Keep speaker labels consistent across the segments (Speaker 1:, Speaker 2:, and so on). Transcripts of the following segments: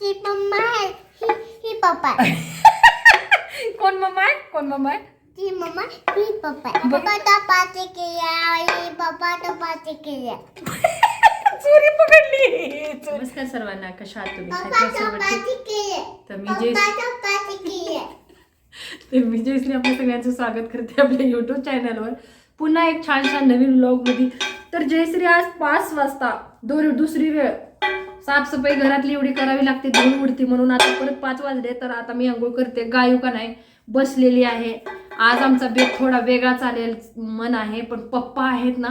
Speaker 1: ती मम्मा आहे. ही ही पप्पा आहे.
Speaker 2: कोण मम्मा आहे? कोण मम्मा आहे?
Speaker 1: ती मम्मा ही पप्पा आहे. पप्पा चपाती केली आई पप्पा चपाती केली
Speaker 2: चोरी पकडली. नमस्कार सर्वांना कशा आहात तुम्ही?
Speaker 1: पप्पा
Speaker 2: तर मी जे
Speaker 1: पप्पा चपाती केली
Speaker 2: तर मी जयश्री आपल्या सगळ्यांचं स्वागत करते आपल्या युट्यूब चॅनलवर पुन्हा एक छान छान नवीन व्लॉगमध्ये तर जयश्री आज पाच वाजता दोन दुसरी वेळ. साफसफाई घरातली एवढी करावी लागते दोन उडती म्हणून. आता परत पाच वाजले तर आता मी आंघोळ करते. गायू का नाही? बसलेली आहे. आज आमचा बेग थोडा वेगळा चालेल मन आहे पण पप्पा आहेत ना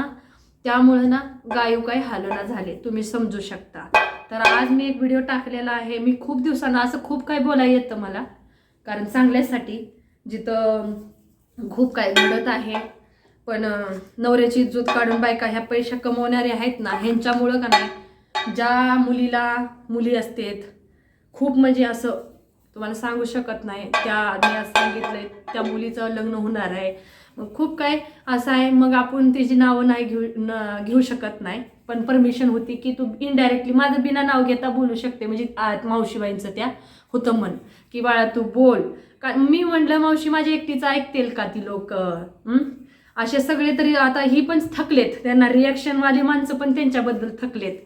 Speaker 2: त्यामुळं ना गायू काही हालना झाले. तुम्ही समजू शकता. तर आज मी एक व्हिडिओ टाकलेला आहे. मी खूप दिवसांना असं खूप काही बोलायला येतं मला कारण चांगल्यासाठी जिथं खूप काय घडत आहे. पण नवऱ्याची इज्जत काढून बायका ह्या पैशा कमवणाऱ्या आहेत ना ह्यांच्यामुळं का नाही? ज्या मुलीला मुली असतेत खूप म्हणजे असं तुम्हाला सांगू शकत नाही. त्या आधी आज सांगितलंय त्या मुलीचं लग्न होणार आहे. मग खूप काय असं आहे मग आपण तिची नावं नाही घेऊ न घेऊ शकत नाही. पण परमिशन होती की तू इनडायरेक्टली माझं बिना नाव घेता बोलू शकते. म्हणजे मावशीबाईंचं त्या होतं म्हण. की बाळा तू बोल. का मी म्हटलं मावशी माझ्या एकटीचं ऐकतील का ती लोक? असे सगळे तरी आता ही पण थकलेत. त्यांना रिॲक्शनवाली माणसं पण त्यांच्याबद्दल थकलेत.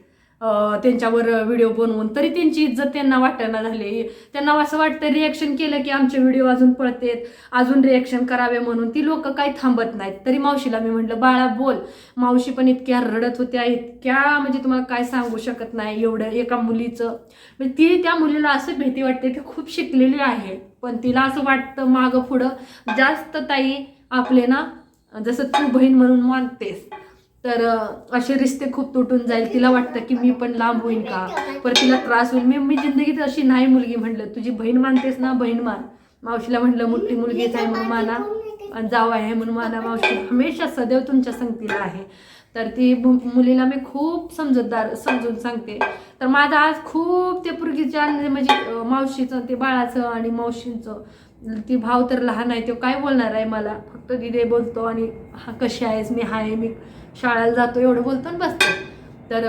Speaker 2: त्यांच्यावर व्हिडिओ बनवून तरी त्यांची इज्जत त्यांना वाटणं झाली त्यांना असं वाटतं रिॲक्शन केलं की आमचे व्हिडिओ अजून पळतेत अजून रिॲक्शन करावे म्हणून. ती लोक काही थांबत नाहीत. तरी मावशीला मी म्हटलं बाळा बोल. मावशी पण इतक्या रडत होत्या इतक्या म्हणजे तुम्हाला काय सांगू शकत नाही एवढं एका मुलीचं. म्हणजे ती त्या मुलीला असं भीती वाटते ती खूप शिकलेली आहे. पण तिला असं वाटतं मागं पुढं जास्त ताई आपले ना जसं तू बहीण म्हणून मानतेस तर असे रिश्ते खूप तुटून जाईल. तिला वाटतं की मी पण लांब होईन का? पर तिला त्रास होईल. मी मी जिंदगीत अशी नाही मुलगी म्हटलं. तुझी बहीण मानतेस ना? बहीण मान. मावशीला म्हटलं मोठी मुलगीच आहे म्हणून माना. आणि जाव आहे म्हणून माना. मावशी हमेशा सदैव तुमच्या संगतीला आहे. तर ती मु- मुलीला मी खूप समजूतदार समजून सांगते. तर माझा आज खूप ते पूर्वीच्या म्हणजे मावशीचं ते बाळाचं आणि मावशींचं ती भाव तर लहान आहे तो काय बोलणार आहे मला? फक्त दिदे बोलतो आणि हा कशी आहेस? मी हाय मी शाळेला जातो एवढं बोलतो आणि बसतो. तर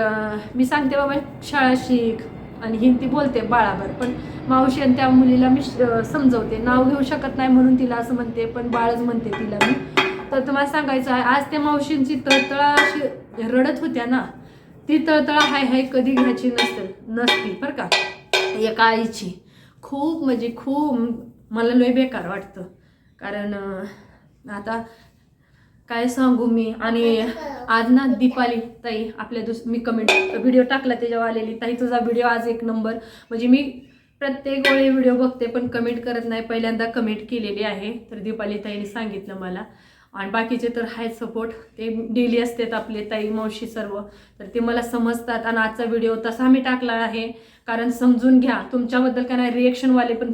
Speaker 2: मी सांगते बाबा शाळा शिक आणि हिंदी बोलते बाळावर. पण मावशी आणि त्या मुलीला मी समजवते. नाव घेऊ शकत नाही म्हणून तिला असं म्हणते पण बाळच म्हणते तिला मी. तर तुम्हाला सांगायचं आहे आज त्या मावशींची तळतळा अशी रडत होत्या ना ती तळतळा हाय हाय कधी घ्यायची नसते नसती बरं का? एका आईची. खूप म्हणजे खूप मला लय बेकार वाटतं. कारण आता काय सांगू मी? आणि आज ना दीपाली ताई आपल्या दुस मी कमेंट व्हिडिओ टाकला त्याच्यावर आलेली. ताई तुझा व्हिडिओ आज एक नंबर म्हणजे मी प्रत्येक वेळी व्हिडिओ बघते पण कमेंट करत नाही. पहिल्यांदा कमेंट केलेली आहे तर दीपाली ताईने सांगितलं मला. आणि बाकीचे तर आहेत सपोर्ट ते डेली असतात आपले ताई मावशी सर्व. तर ते मला समजतात. आणि आजचा व्हिडिओ तसा मी टाकला आहे. कारण समजून घ्या. तुमच्याबद्दल काय नाही रिएक्शनवाले पण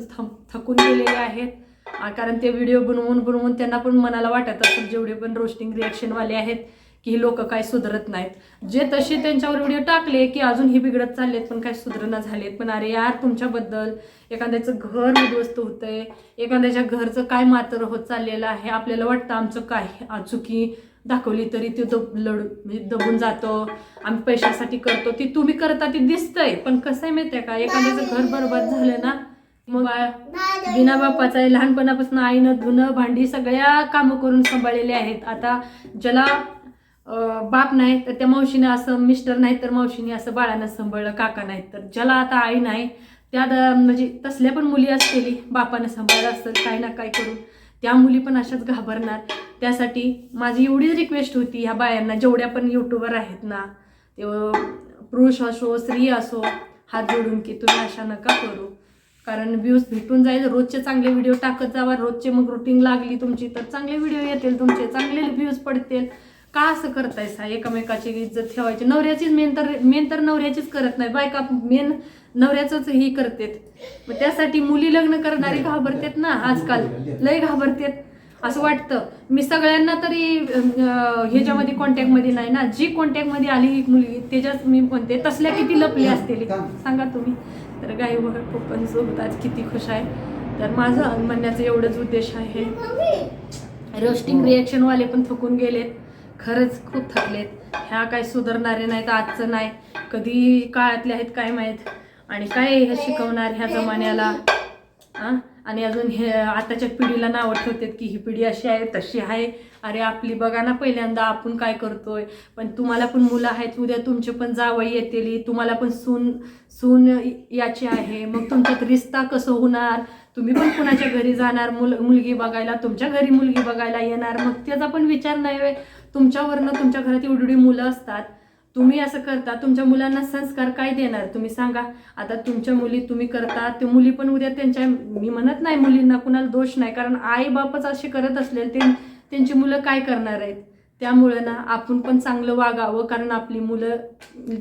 Speaker 2: थकून गेलेले आहेत. कारण ते व्हिडिओ बनवून बनवून त्यांना पण मनाला वाटत असेल जेवढे पण रोस्टिंग रिॲक्शनवाले आहेत की ही लोक काय सुधरत नाहीत. जे तसे त्यांच्यावर व्हिडिओ टाकले की अजून ही बिघडत चाललेत पण काय सुधारणा झालेत. पण अरे यार तुमच्याबद्दल एखाद्याचं घर उद्ध्वस्त होतंय एखाद्याच्या घरचं काय मात्र होत चाललेलं आहे आपल्याला वाटतं आमचं काय अचुकी चुकी दाखवली तरी ते दब लड म्हणजे दबून जातो आम्ही पैशासाठी करतो ती तुम्ही करता ती दिसतंय. पण कसं आहे माहिती आहे का एखाद्याचं घर बरबाद झालं ना मग बिना बापाचं आहे. लहानपणापासून आईनं धुणं भांडी सगळ्या कामं करून सांभाळलेले आहेत. आता ज्याला बाप नाही तर त्या मावशीने असं मिस्टर नाही तर मावशीने असं बाळानं सांभाळलं काका नाही. तर ज्याला आता आई नाही त्या म्हणजे तसल्या पण मुली असलेली बापानं सांभाळलं असेल काही ना काय करून त्या मुली पण अशाच घाबरणार. त्यासाठी माझी एवढीच रिक्वेस्ट होती ह्या बायांना जेवढ्या पण युट्यूबर आहेत ना ते पुरुष असो स्त्री असो हात जोडून की तुम्ही अशा नका करू. कारण व्ह्यूज भेटून जाईल. रोजचे चांगले व्हिडिओ टाकत जावा. रोजचे मग रुटीन लागली तुमची तर चांगले व्हिडिओ येतील तुमचे. चांगले व्ह्यूज पडतील. का असं करतायसा एकमेकाची इज्जत ठेवायची. नवऱ्याचीच मेन तर मेन तर नवऱ्याचीच करत नाही. बायका मेन नवऱ्याचंच ही करतेत. मग त्यासाठी मुली लग्न करणारी घाबरतेत ना आजकाल? लय घाबरतेत. असं वाटतं. मी सगळ्यांना तरी ह्याच्यामध्ये कॉन्टॅक्टमध्ये नाही ना. जी कॉन्टॅक्टमध्ये आली ही मुलगी त्याच्यात मी म्हणते तसल्या किती लपले असतील. सांगा तुम्ही. तर गाई वगैरे पप्पांसोबत आज किती खुश आहे. तर माझं म्हणण्याचं एवढंच उद्देश आहे. रोस्टिंग रिॲक्शनवाले पण थकून गेलेत. खरंच खूप थकलेत. ह्या काय सुधारणारे नाहीत आजचं नाही. कधी काळातले आहेत काय माहीत? आणि काय हे शिकवणार ह्या जमान्याला? आणि अजून हे आताच्या पिढीला नावं ठेवतात की ही पिढी अशी आहे तशी आहे. अरे आपली बघा ना पहिल्यांदा आपण काय करतोय? पण तुम्हाला पण मुलं आहेत उद्या तुमचे पण जावई येतील तुम्हाला पण सून सून याची आहे. मग तुमच्यात रिश्ता कसं होणार? तुम्ही पण कुणाच्या घरी जाणार? मुल मुलगी बघायला तुमच्या घरी मुलगी बघायला येणार? मग त्याचा पण विचार नाही होय. तुमच्यावरनं तुमच्या घरात एवढी मुलं असतात. तुम्ही असं करता तुमच्या मुलांना संस्कार काय देणार? तुम्ही सांगा. आता तुमच्या मुली तुम्ही करता ते मुली पण उद्या त्यांच्या मी म्हणत नाही मुलींना कुणाला दोष नाही कारण आई बापच असे करत असले ते त्यांची मुलं काय करणार आहेत? त्यामुळं ना आपण पण चांगलं वागावं कारण आपली मुलं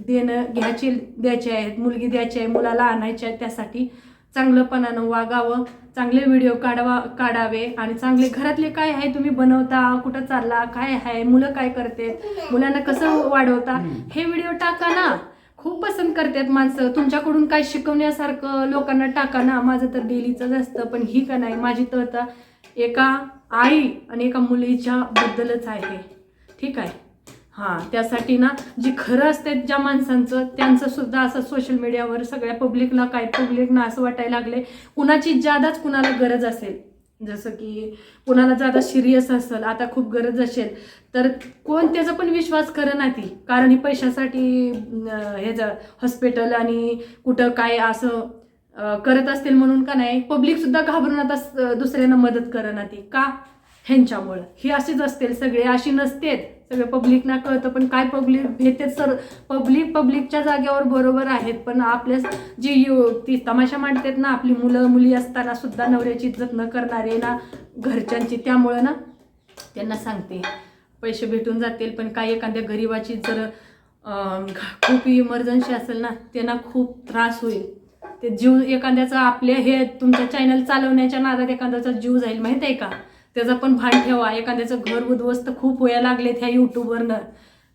Speaker 2: देणं घ्यायची द्यायची आहेत. मुलगी द्यायची आहे मुलाला आणायची आहे त्यासाठी चांगलंपणानं वागावं चांगले व्हिडिओ काढवा काढावे. आणि चांगले घरातले काय आहे तुम्ही बनवता कुठं चालला काय आहे मुलं काय करते मुलांना कसं वाढवता हे व्हिडिओ टाका ना. खूप पसंत करतात माणसं. तुमच्याकडून काय शिकवण्यासारखं लोकांना टाका ना. माझं तर डेलीचंच असतं पण ही का नाही? माझी तर आता एका आई आणि एका मुलीच्या बद्दलच आहे. ठीक आहे? हां त्यासाठी ना जी खरं असते ज्या माणसांचं त्यांचं सुद्धा असं सोशल मीडियावर सगळ्या पब्लिकला काय पब्लिकना असं वाटायला लागले कुणाची जादाच कुणाला गरज असेल जसं की कुणाला जादा सिरियस असेल आता खूप गरज असेल तर कोण त्याचा पण विश्वास करं नाही ती. कारण ही पैशासाठी हे ज हॉस्पिटल आणि कुठं काय असं करत असतील म्हणून का नाही? पब्लिक सुद्धा घाबरून आता दुसऱ्यांना मदत करणार ना ती. का? ह्यांच्यामुळं. ही अशीच असतील सगळे. अशी नसतेत. सगळे पब्लिकना कळतं पण काय पब्लिक भेटते सर पब्लिक पब्लिकच्या जागेवर बरोबर आहेत. पण आपल्या जी यु ती तमाशा मांडतात ना आपली मुलं मुली असताना सुद्धा नवऱ्याची इज्जत न करणारे ना घरच्यांची. त्यामुळं ना त्यांना सांगते. पैसे भेटून जातील पण काही एखाद्या गरिबाची जर खूप इमर्जन्सी असेल ना त्यांना खूप त्रास होईल. ते जीव एखाद्याचा आपले हे तुमच्या चॅनल चालवण्याच्या नादात एखाद्याचा जीव जाईल माहीत आहे का? त्याचा पण भान ठेवा. एखाद्याचं घर उद्ध्वस्त खूप व्हायला लागलेत ह्या यूट्यूबवरनं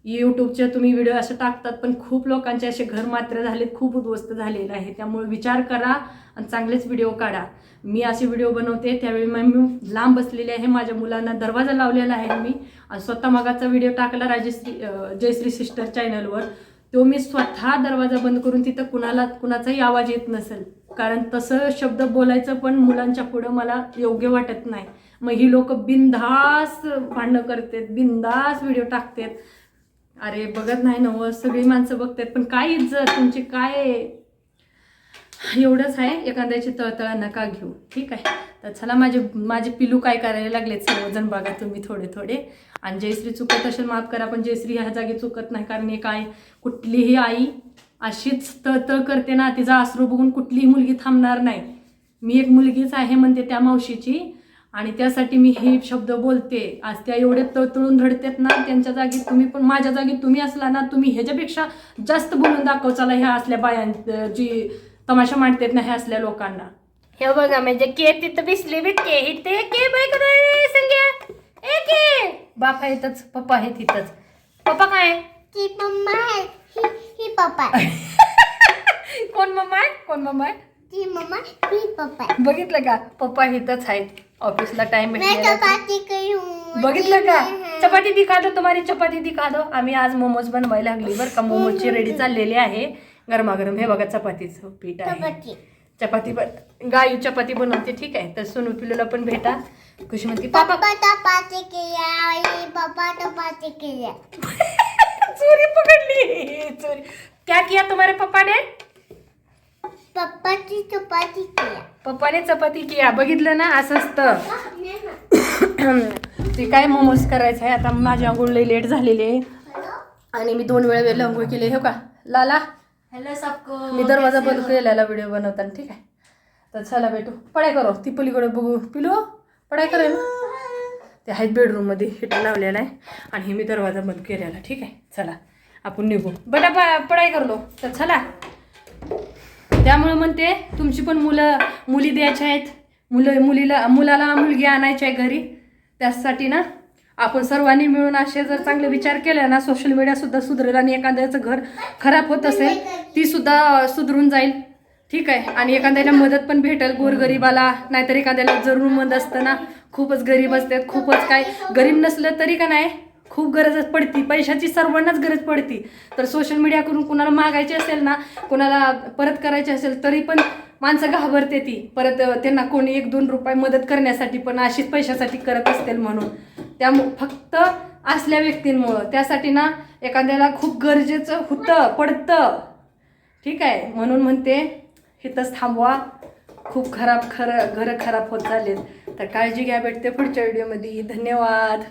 Speaker 2: यूट्यूबचे तुम्ही व्हिडिओ असे टाकतात पण खूप लोकांचे असे घर मात्र झालेत खूप उद्ध्वस्त झालेलं आहे त्यामुळे विचार करा आणि चांगलेच व्हिडिओ काढा. मी असे व्हिडिओ बनवते त्यावेळी मग मी लांब बसलेले आहे माझ्या मुलांना दरवाजा लावलेला आहे मी. आणि स्वतः मागाचा व्हिडिओ टाकला राजश्री जयश्री सिस्टर चॅनलवर तो मी स्वतः दरवाजा बंद करून तिथं कुणाला कुणाचाही आवाज येत नसेल. कारण तसं शब्द बोलायचं पण मुलांच्या पुढं मला योग्य वाटत नाही. मग ही लोक बिनधास भांडणं करतात बिनधास व्हिडिओ टाकतात. अरे बघत नाही नव सगळी माणसं बघतात. पण काय इज्जत? तुमची काय एवढंच आहे एखाद्याची तळतळ नका घेऊ. ठीक आहे? तर चला माझे माझे पिलू काय करायला लागलेत सर्वजण बघा तुम्ही थोडे थोडे. आणि जयश्री चुकत असेल माफ करा पण जयश्री ह्या जागी चुकत नाही कारण एक काय कुठलीही आई अशीच तळतळ करते ना तिचा आसरू बघून कुठलीही मुलगी थांबणार नाही. मी एक मुलगीच आहे म्हणते त्या मावशीची. आणि त्यासाठी मी हे शब्द बोलते. आज त्या एवढे तळतळून धडतात ना त्यांच्या जागी तुम्ही पण माझ्या जागी तुम्ही असला ना तुम्ही ह्याच्यापेक्षा जास्त बोलून दाखव चला ह्या असल्या बायां जी तमाशा मांडतात ना ह्या असल्या लोकांना.
Speaker 3: हे बघा म्हणजे के तिथं बिसली बी के इथे के बाय संग्या ए के!
Speaker 2: बाप आहे इथंच पप्पा आहे तिथंच पप्पा काय? आहे?
Speaker 1: ती मम्मा आहे ही ही पप्पा आहे.
Speaker 2: कोण मम्मा आहे? कोण मम्मा आहे?
Speaker 1: ती मम्मा ही पप्पा आहे.
Speaker 2: बघितलं का? पप्पा इथंच आहेत. ऑफिसला टाइम
Speaker 1: मैं चपाती करी हूँ
Speaker 2: बघितलं का? चपाती दिखा दो तुम्हारी चपाती दिखा दो आम्ही आज मोमोज बनवायला लागली बरं का. मोमोजची रेडी चाललेली आहे. गरमागरम. हे बघा चपातीचं पीठ आहे.
Speaker 1: चपाती.
Speaker 2: चपाती बन गायू चपाती बनवते ठीक आहे. तर सोनू पिलूला पण भेटा. कशी म्हणते पापा.
Speaker 1: चपाती पप्पा चपाती किया
Speaker 2: चोरी पकडली. चोरी. क्या किया तुम्हारे पप्पा ने
Speaker 1: पप्पाची चपाती किया
Speaker 2: पप्पाने चपाती किया बघितलं ना असं असतं. ते काय मोमोज करायचं आहे? आता माझी आंघोळ लई लेट झालेली. आहे आणि मी दोन वेळा वेळेला आंघोळ केली. हो का लाला
Speaker 3: हॅलो सबको
Speaker 2: मी दरवाजा बंद केलेला व्हिडिओ बनवताना ठीक आहे? तर चला भेटू. पढाई करो ती पलीकडे बघू. पिलो पढाई करेल ते आहेत बेडरूममध्ये हिटर लावलेला आहे. आणि हे मी दरवाजा बंद केलेला ठीक आहे? चला आपण निघू. बेटा प पढाई करलो तर चला. त्यामुळे म्हणते तुमची पण मुलं मुली द्यायच्या आहेत. मुलं मुलीला मुलाला मुलगी आणायची आहे घरी. त्यासाठी ना आपण सर्वांनी मिळून असे जर चांगले विचार केले ना सोशल मीडिया सुद्धा सुधरेल आणि एखाद्याचं घर खराब होत असेल ती सुद्धा सुधरून जाईल. ठीक आहे. आणि एखाद्याला मदत पण भेटेल गोरगरीबाला. नाहीतर एखाद्याला जरूर मदत असतं ना. खूपच गरीब असतात खूपच काय. गरीब नसलं तरी का नाही खूप गरजच पडती. पैशाची सर्वांनाच गरज पडती. तर सोशल मीडियाकडून कुणाला मागायची असेल ना कुणाला परत करायची असेल तरी पण माणसं घाबरते ती. परत त्यांना कोणी एक दोन रुपये मदत करण्यासाठी पण अशीच पैशासाठी करत असतील म्हणून. त्या फक्त असल्या व्यक्तींमुळं. त्यासाठी ना एखाद्याला खूप गरजेचं होतं पडतं. ठीक आहे म्हणून म्हणते इथंच थांबवा. खूप खराब खरं घरं खराब होत चाललेत. तर काळजी घ्या भेटते पुढच्या व्हिडिओमध्ये. धन्यवाद.